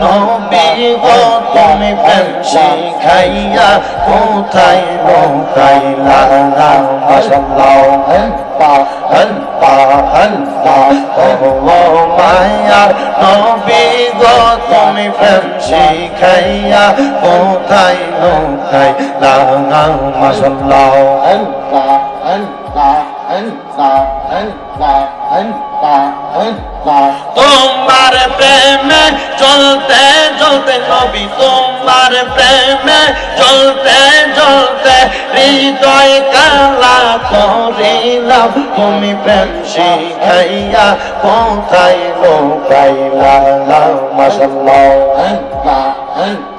নবী গো, তুমি প্রেম শিখাইয়া কোথায় লোকাইলা মাশাআল্লাহ আল্লাহ আল্লাহ আল্লাহ ও মায়ার নবী গো, তুমি প্রেম শিখাইয়া কোথায় লোকাইলা মাশাআল্লাহ আল্লাহ আল্লাহ আল্লাহ আল্লাহ আল্লাহ আল্লাহ তোমার প্রেমে চলতে চলতে নবী তোমার প্রেমে। চলতে চলতে হৃদয় কালা করিলাম। তুমি প্রেম শিখাইয়া কোথায় লোকাইলা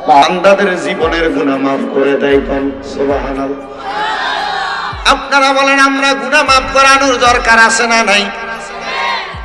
বান্দাদের জীবনের গুণা মাফ করে দেয় কোন? সুবহানাল্লাহ। আপনারা বলেন আমরা গুণা মাফ করানোর দরকার আছে না নাই?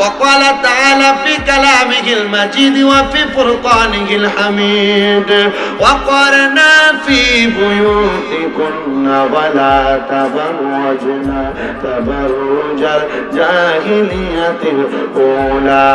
وقال تعالى في كلامه المجيد وفي فرقانه الحميد وقرنا في بيوتكن ولا تبرجن تبرج الجاهلية الأولى.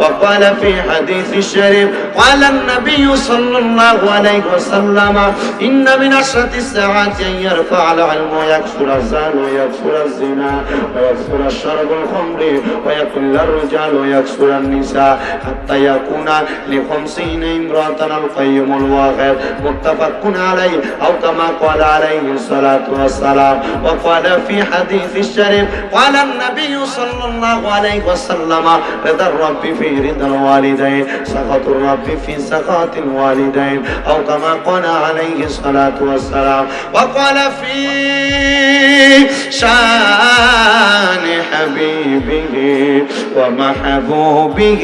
وقال في حديث الشريف قال النبي صلى الله عليه وسلم إن من أشرة الساعات أن يرفع العلم ويكثر الزان ويكثر الزنا ويكثر الشرب الخمر ويكن الرجال ويكثر النساء حتى يكون لخمسين امرأة القيم الواحد متفق عليه أو كما قال عليه الصلاة والسلام. وقال في حديث الشريف قال النبي صلى الله عليه وسلم رضا الرب في رضا الوالدين سخط الرب في سخط الوالدين. أو كما قال عليه الصلاة والسلام. وقال في شان حبيبه ومحبوبه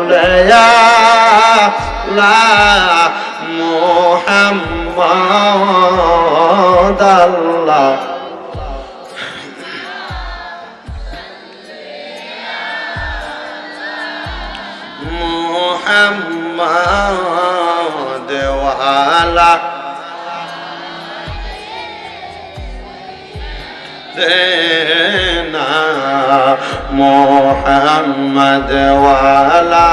يا لا محمد الله محمد وعلى দেনা মোহাম্মদ ওয়ালা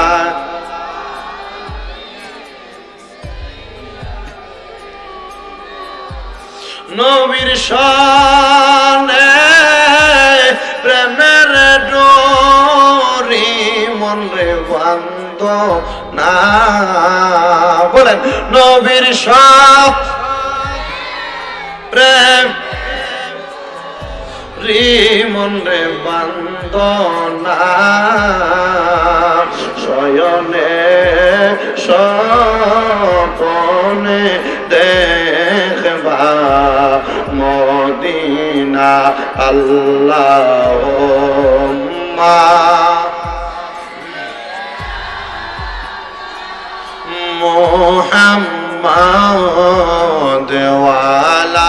নবীর শানে প্রেমের ডোরি মন বান্ধ না। বলেন নবীর সব রে বান্দনা। শয়নে সপনে দেখবা মদিনা আল্লাহ মোহাম্মদ ওয়ালা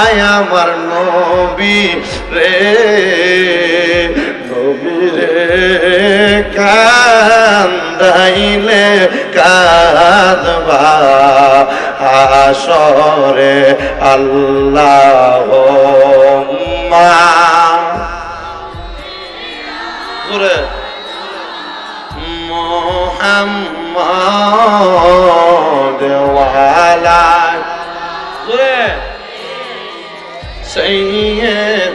নাই আমার নবী রে। নবী রে কান্দাইলে কাঁদবা আসরে আল্লাহ মা মোহাম্মদ ওয়ালা সৈয়দ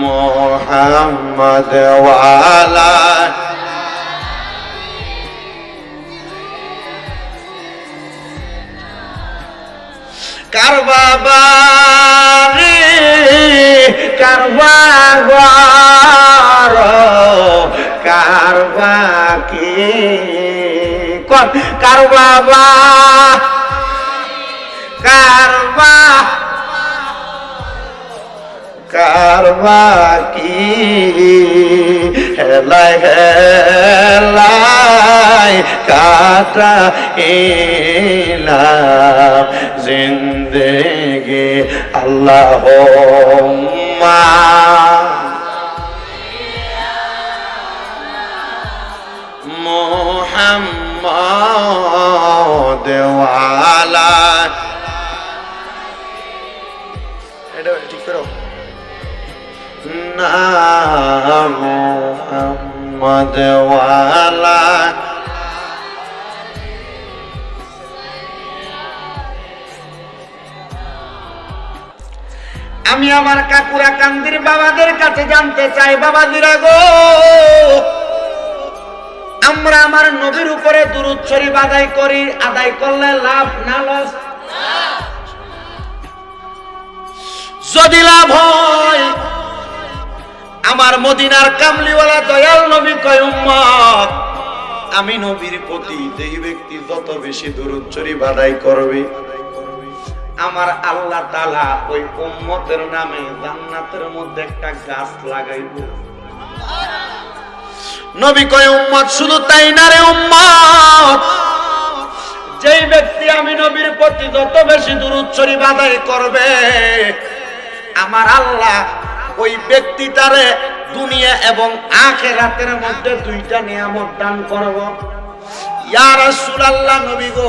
মোহাম্মদ ওয়ালা কার বাবা রে কার বাবার কার বাকি কার বাবা কারবা কি হেলাই হেলাই কাটা এলাম। জিন্দেগি আল্লাহ মা মোহাম্মদ ওয়ালা মোহাম্মদ ওয়ালা। আমি আমার কাকুরা কান্দির বাবাদের কাছে জানতে চাই বাবাজিরা গো। আমরা আমার নবীর উপরে দুরুদ শরীফ আদায় করি আদায় করলে লাভ না লস? যদি লাভ হয় আমার মদিনার কামলিওয়ালা দয়াল নবী কয়, উম্মত, আমি নবীর প্রতি যেই ব্যক্তি যত বেশি শরীফ আদায় করবে, আমার আল্লাহ তালা ওই উম্মতের নামে জান্নাতের মধ্যে একটা গাছ লাগাইব। নবী কয়, উম্মত, শুধু তাই না রে উম্মত, যেই ব্যক্তি আমি নবীর প্রতি যত বেশি শরীফ আদায় করবে, আমার আল্লাহ ওই ব্যক্তিটারে দুনিয়া এবং আখে আখেরাতের মধ্যে দুইটা নিয়ামত দান করব। ইয়া রাসূলুল্লাহ নবী গো,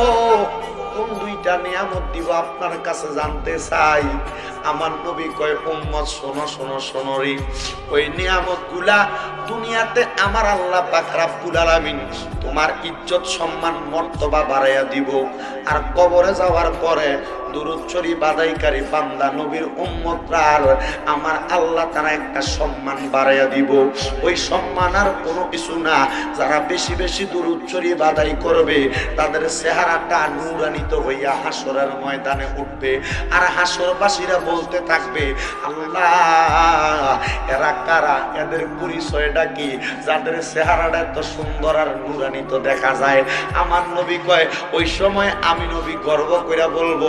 কোন দুইটা নিয়ামত দিব আপনার কাছে জানতে চাই? আমার নবী কয়, উম্মত, শোনো শোনো শোনো ওই নিয়ামতগুলা দুনিয়াতে আমার আল্লাহ পাক রাব্বুল আলামিন তোমার ইজ্জত, সম্মান, মর্তবা বাড়াইয়া দিব। আর কবরে যাওয়ার পরে দুরুদ শরীফ আদায়কারী বান্দা, নবীর উম্মতরা আর আমার আল্লাহ তারা একটা সম্মান বাড়াইয়া দিব। ওই সম্মান আর কোনো কিছু না। যারা বেশি বেশি শরীফ আদায় করবে, তাদের চেহারাটা নূরান্বিত হইয়া হাসরের ময়দানে উঠবে। আর হাসরবাসীরা বলতে থাকবে, আল্লাহ, এরা কারা? এদের পরিচয়টা কি? যাদের চেহারাটা এত সুন্দর আর নূরান্বিত দেখা যায়। আমার নবী কয়, ওই সময় আমি নবী গর্ব কইরা বলব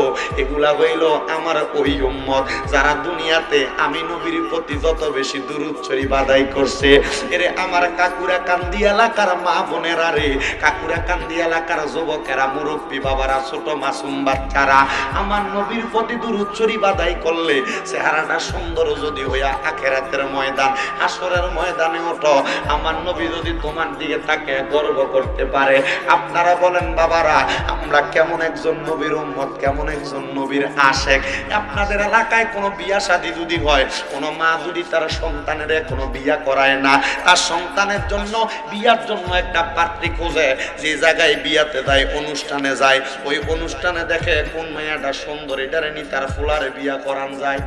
এগুলা হইল আমার ওই উম্মত, যারা দুনিয়াতে আমি নবীর প্রতি যত বেশি শরীফ আদায় করছে, এরে আমার কাকুরা কান্দি এলাকার মা বোনেরা রে, কাকুরা কান্দি এলাকার যুবকেরা, মুরব্বী বাবারা, ছোট মাসুম বাচ্চারা, আমার নবীর প্রতি শরীফ আদায় করলে চেহারাটা সুন্দর যদি হইয়া আখেরাতের ময়দান আসরের ময়দানে ওঠো। আমার নবী যদি তোমার দিকে তাকে গর্ব করতে পারে, আপনারা বলেন, বাবারা, আমরা কেমন একজন নবীর উম্মত, কেমন একজন নবীর আশেক। আপনাদের এলাকায় কোনো বিয়া শাদী যদি হয়, কোনো মা যদি তার সন্তানের কোনো বিয়া করায় না, তার সন্তানের জন্য, বিয়ার জন্য একটা পাত্রী খোঁজে। যে জায়গায় বিয়াতে যায়, অনুষ্ঠানে যায়, ওই অনুষ্ঠানে দেখে কোন মেয়াটা সুন্দর, এটারে নি তার ফুলারে বিয়া করান যায়।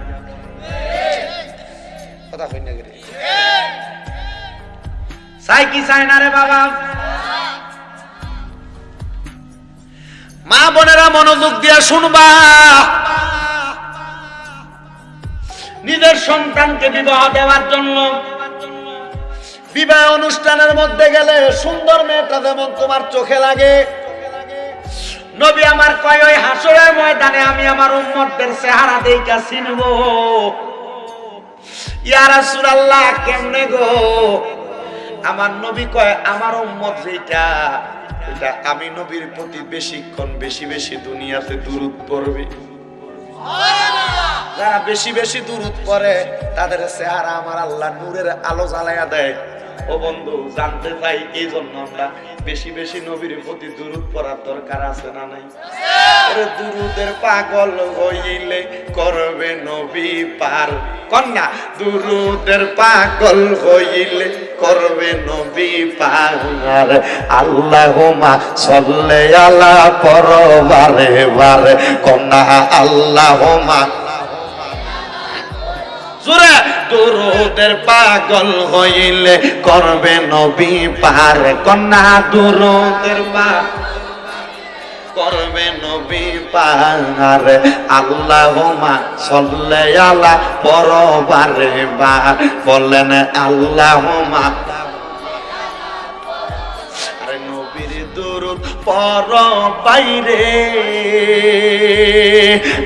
কথা কই না চাই কি চাই না রে বাবা? মা বোনেরা মনোযোগ দিয়া শুনবা। নিজের সন্তানকে বিবাহ দেওয়ার জন্য বিবাহ অনুষ্ঠানের মধ্যে গেলে সুন্দর মেয়েটা যেমন তোমার চোখে লাগে। নবী আমার কয়, ওই হাসরের ময়দানে আমি আমার উম্মতদের চেহারা দেইকা চিনব। ইয়া রাসূলুল্লাহ, কেমনে গো? আমার নবী কয়, আমার উম্মত যেটা এটা আমি নবীর প্রতি বেশিক্ষণ বেশি বেশি দুনিয়াতে দূরত পড়বে। যারা বেশি বেশি দূরত পড়ে তাদের চেহারা আমার আল্লাহ নূরের আলো জ্বালাইয়া দেয়। ও বন্ধু জানতে চাই এই জন্য আমরা বেশি বেশি নবীর প্রতি দূরত পড়ার দরকার আছে না নাই? দুরুদের পাগল হইলে করবে নবী পার। কন্যা দুরুদের পাগল হইলে করবে নবী পার আল্লাহুমা সল্লে আলা পরবারে বারে কন্যা আল্লাহুমা দুরুদের পাগল হইলে করবে নবী পার কন্যা দুরুদের পাগল করবে নবী পার আল্লাহুমা সল্লে আলা পরবারে বা বলেন আল্লাহুমা আরে নবীর দুরুদ পর বাইরে।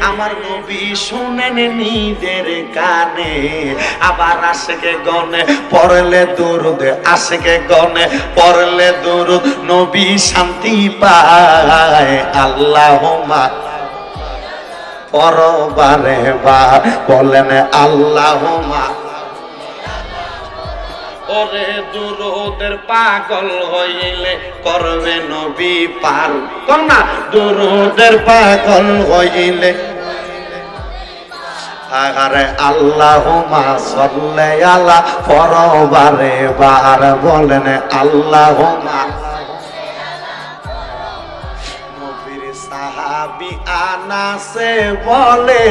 আমার নবী শুনেন নিজের কানে, আবার আশেকে গনে পড়লে দুরুদ, আশেকে গনে পড়লে দুরুদ, নবী শান্তি পায়। আল্লাহুমা পরবারে বা বলেন আল্লাহুমা ওরে দুরুদের পাগল হইলে করবে নবী পার। কর না, দুরুদের পাগল হইলে আগারে আল্লাহ সল্লে আলা পরবারে বার বলেন আল্লাহুমা আনাসে বলে,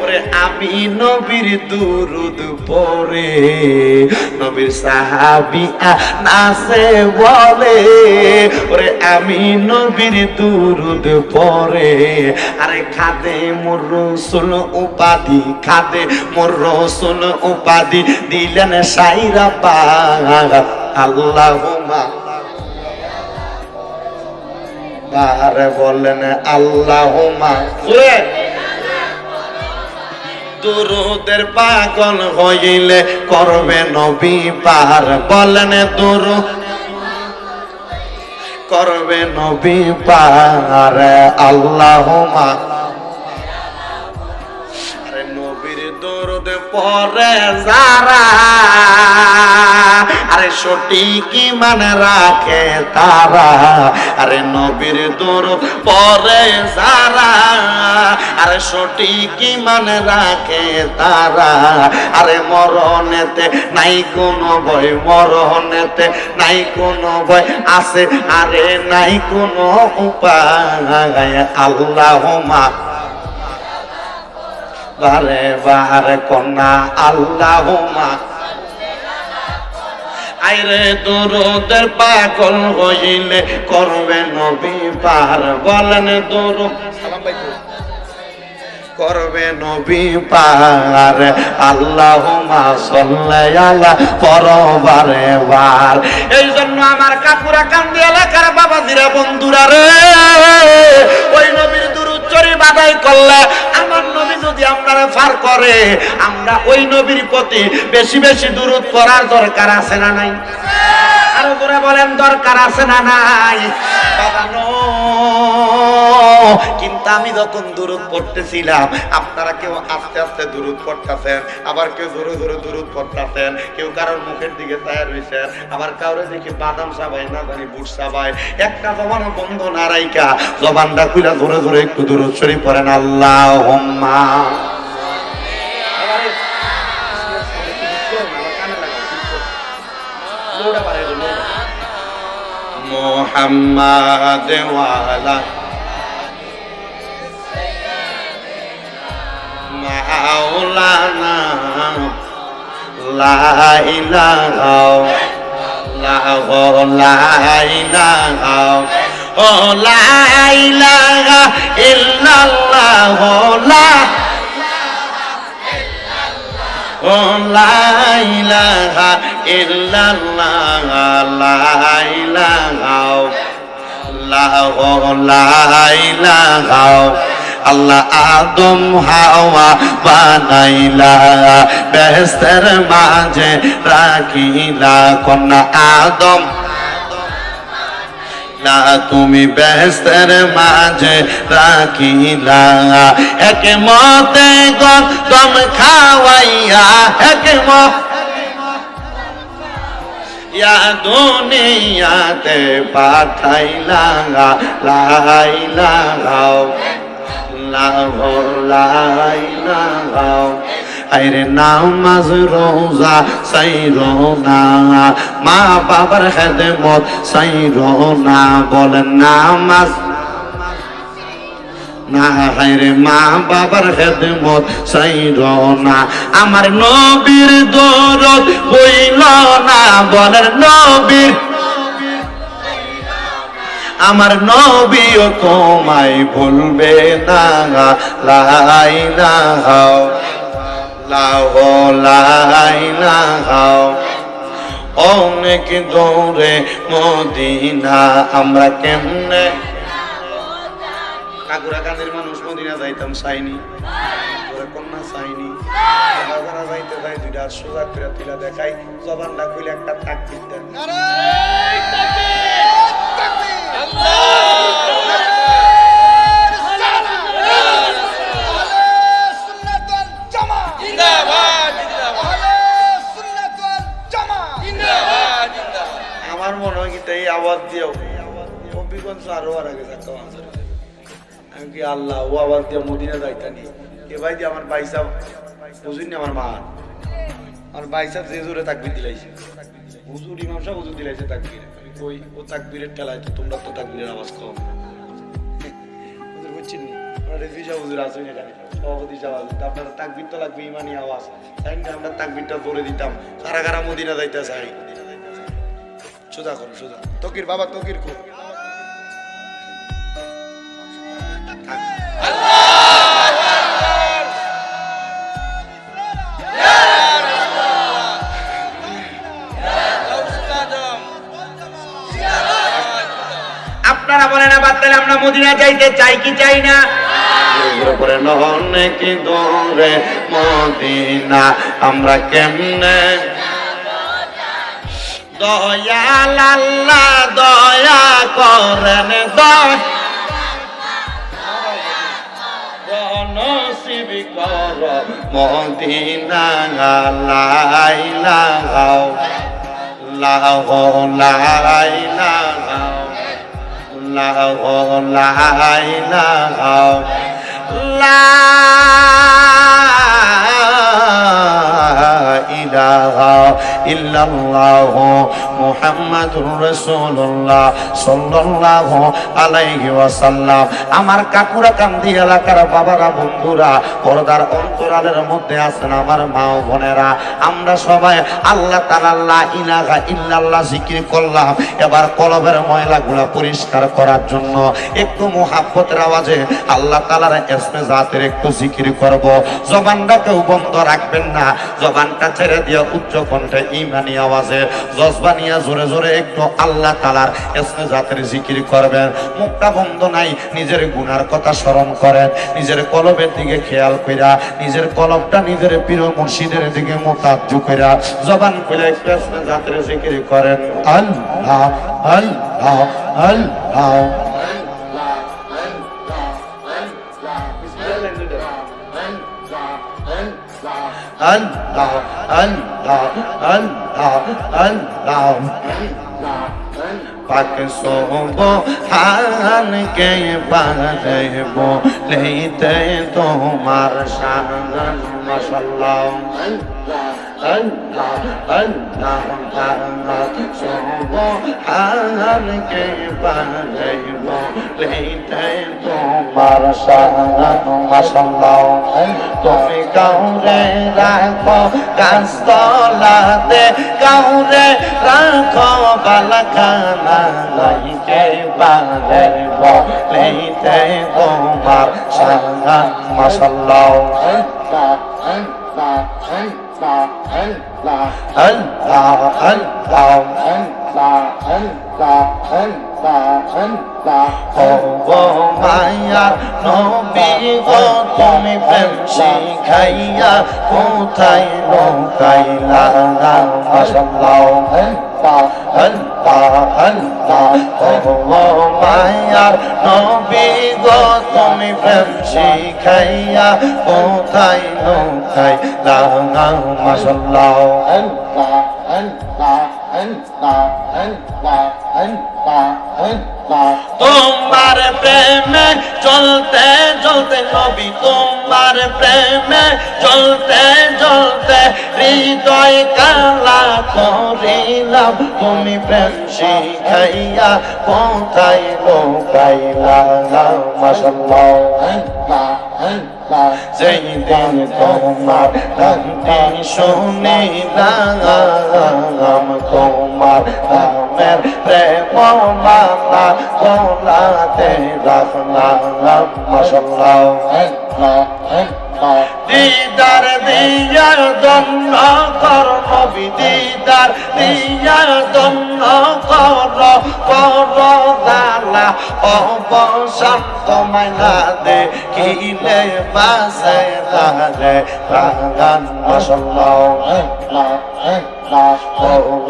ওরে আমি নবীর দুরুদ পড়ে। নবীর সাহাবি আনাসে বলে, ওরে আমি নবীর দুরুদ পড়ে। আরে খাদে, মোর রসুল উপাধি, খাদে, মোর রসুল উপাধি দিলেন সাইরা পা আল্লাহুমা আর বললেন আল্লাহ দুরুদের পাগল হইলে করবে নবী পার বলেন দুরু করবে নবী পার আল্লাহুমা আরে পরে যারা, আরে সঠিক মানে রাখে তারা, আরে নবীর দরদ পরে যারা, আরে সঠিক মানে রাখে তারা, আরে মরণেতে নাই কোনো ভয়, মরণেতে নাই কোনো ভয় আছে, আরে নাই কোনো উপায়। আল্লাহ মা বারে বারে কন্যা আল্লাহুমা আইরে দরুদের পাগল হইলে করবে নবী পার, বলেন দরু করবে নবী পার আল্লাহুমা সাল্লে আলা পরবারে বার এই জন্য আমার কাকুরা কান্দি এলাকার বাবাজিরা, বন্ধুরা রে, ওই নবীর দুরুচ্চরি বাদাই করলে আমার নবী যদি আপনারা ফার করে, আমরা ওই নবীর প্রতি বেশি বেশি দূরত করার দরকার আছে না নাই? আরও করে বলেন, দরকার আছে না নাই? আমি যখন দূরত পড়তেছিলাম, আপনারা কেউ আস্তে আস্তে দূরত পড়তেছেন, আবার কেউ ধরে ধরে দূরত পড়তেছেন, কেউ কারোর মুখের দিকে তৈরি হয়েছেন আবার কাউরে দেখি বাদাম সাবাই না জানি বুট সাবাই একটা জবানও বন্ধ না রাইকা জবানটা খুলে ধরে ধরে একটু দূরত শরীফ পড়েন আল্লাহ হোম্মা মোহাম্মদ ওয়ালা মাওলানা লা ইলাহা লা ইলাহা ও লা ইলাহা ইল্লাল্লাহ লা ও লাইলাহা ইল্লাল্লাহ লাইলাহা লাহ লাইলাহা আল্লাহ আদম হাওয়া বানাইলা বেহেস্তের মাঝে রাখিলা, কন্যা আদম না তুমি বেহেস্তের মাঝে রাখিলা। এক মতে গম খাওয়াইয়া, এক মত দুনিয়াতে পাঠাইলা, লাইলা আইরে নামাজ রোজা সাইরো না মা বাবার খেদমত সাইরো না বলেন নামাজ না হায়রে মা বাবার খেদমত সাইর না আমার নবীর দরদ হইল না বলেন নবীর আমার নবীও তোমায় ভুলবে না। লাই না হাও লাহ লাই না হাও অনেক দৌড়ে মদিনা, আমরা কেমনে? কাকুরা কাদের মানুষ মদিনা যাইতাম, চাইনি। ওরা কন্যা, চাইনি। যারা যারা যাইতে যাই, দুইটা সোজা করে তুলা দেখাই। জবানটা কইলে একটা তাকবির দেন। আমার মনে হয় কিন্তু এই আওয়াজ দিয়েও হবিগঞ্জ আরও আর আগে থাকতো আমি কি আল্লাহ, ও আওয়াজ দিয়ে মদিনা যাইতানি? এ ভাই দিয়ে আমার বাইসা বুঝুন আমার মা? আমার বাইসা যে জোরে তাকবির দিলাইছে। হুজুর, ইমাম সাহেব হুজুর দিলাইছে তাকবির। কই ও তাকবীরের টেলায় তো তোমরা তো তাকবীরের আওয়াজ কম হুজুর, বুঝছেন নি? আমরা রেফিজা হুজুর আছেন এখানে তো লাগবে, ইমানি আওয়াজ। তাই না, আমরা তাকবিরটা বলে দিতাম। কারা কারা মদিনা যাইতে চাই সোজা করো সোজা তকির, বাবা, তকির কো। মদিনা যাইতে চাই কি চাই না? করে মদিনা? আমরা কেমনে? দয়াল আল্লাহ দয়া করেন কর মদিনা লাইলা লাহ লাইলা لا إله لا লাহ লাইলা লা ইলাহা ইল্লাল্লাহ মুহাম্মাদুর রাসূলুল্লাহ সাল্লাল্লাহু আলাইহি ওয়াসাল্লাম। আমার কাকুরা কান্দি এলাকার বাবারা, বন্ধুরা, পর্দার অন্তরালের মধ্যে আছেন আমার মা ও বোনেরা। আমরা সবাই আল্লাহ তাআলা লা ইলাহা ইল্লাল্লাহ জিকির করলাম। এবার কলবের ময়লাগুলা পরিষ্কার করার জন্য একটু মুহাব্বতের আওয়াজে আল্লাহ তাআলার ইসমে জাতের একটু জিকির করব। জবানটা কেউ বন্ধ রাখবেন না। জবানটা ছেড়ে দিয়ে উচ্চ কণ্ঠে ইমানি আওয়াজে জজবানিয়া জোরে জোরে একটু আল্লাহ তালার এসমে জাতের জিকির করবেন। মুখটা বন্ধ নাই, নিজের গুনার কথা স্মরণ করেন, নিজের কলবের দিকে খেয়াল কইরা, নিজের কলবটা নিজের প্রিয় মুর্শিদের দিকে মোতাজ্জ কইরা, জবান কইরা একটু এসমে জাতের জিকির করেন। আল্লাহ আল্লাহ আল্লাহ। আল্লাহ আল্লাহ আল্লাহ আল্লাহ। পাক সোব হানকে বাহেব লেতে তোমার শান মাশাল্লাহ আল্লাহ আল্লাহ আল্লাহ সোব হানকে বাহেব লেতে তোমার শান মাশাল্লাহ তুমি কাউরে রাখো, গাছতলাতে কাউরে রাখো, বালাখানা লাইকে বালে বলেইতে তোমার 三，哎，三，哎，三。সাঙ্গা মাসাল্লাহ আল্লাহ আল্লাহ ও মায়া নবী গো তুমি প্রেম শিখাইয়া কোথায় লোকাইলা মাশাল্লাহ আল্লাহ আল্লাহ ও মায়া নবী গো তুমি প্রেম শিখাইয়া কোথায় লোকাইলা মাশাল্লাহ তোমার প্রেমে চলতে চলতে নবী তোমার প্রেমে চলতে চলতে হৃদয় কালা করিলাম। তুমি প্রেম শিখাইয়া কোথায় লোকাইলা? মাসাল্লাহ যেই দিন তোমার নামটি শুনিলাম তোমার নামের প্রেম মালা গোলাতে রাখলাম মাসাল্লাহ দিদার দিয়া দন্ন কর, নবী দিদার দিয়া দন্ন কর কর দালা অবসান তোমায় না দেখিলে বাসে তারে প্রাণ মাসাল্লাহ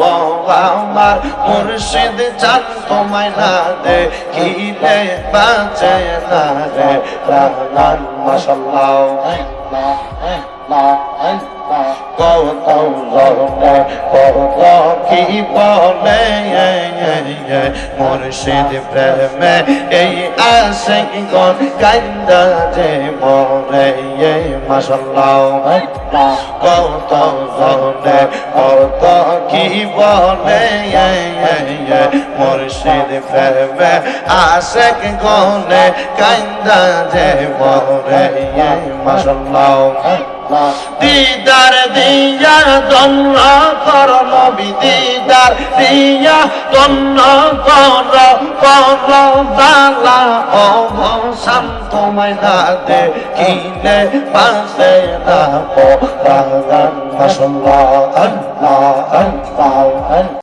ও আমার মুর্শিদ চান তোমায় না দেখিলে বাঁচে না রে প্রাণ মাসাল্লাহ কত কি বলে মুর্শিদ প্রেমে এই আসে গন কান্দা যে মরে মাসাল্লাহ কত রনে কত কি বলে মুর্শিদ প্রেমে আসে গনে কান্দা যে মরে মাসাল্লাহ দিদার দিয়া দন্ন কর নবী দিদার দিয়া দন্ন কর কর দালা অবসান তোমায় না দে কিনে পাশে না পরাগান মাসাল্লাহ আল্লাহ আল্লাহ।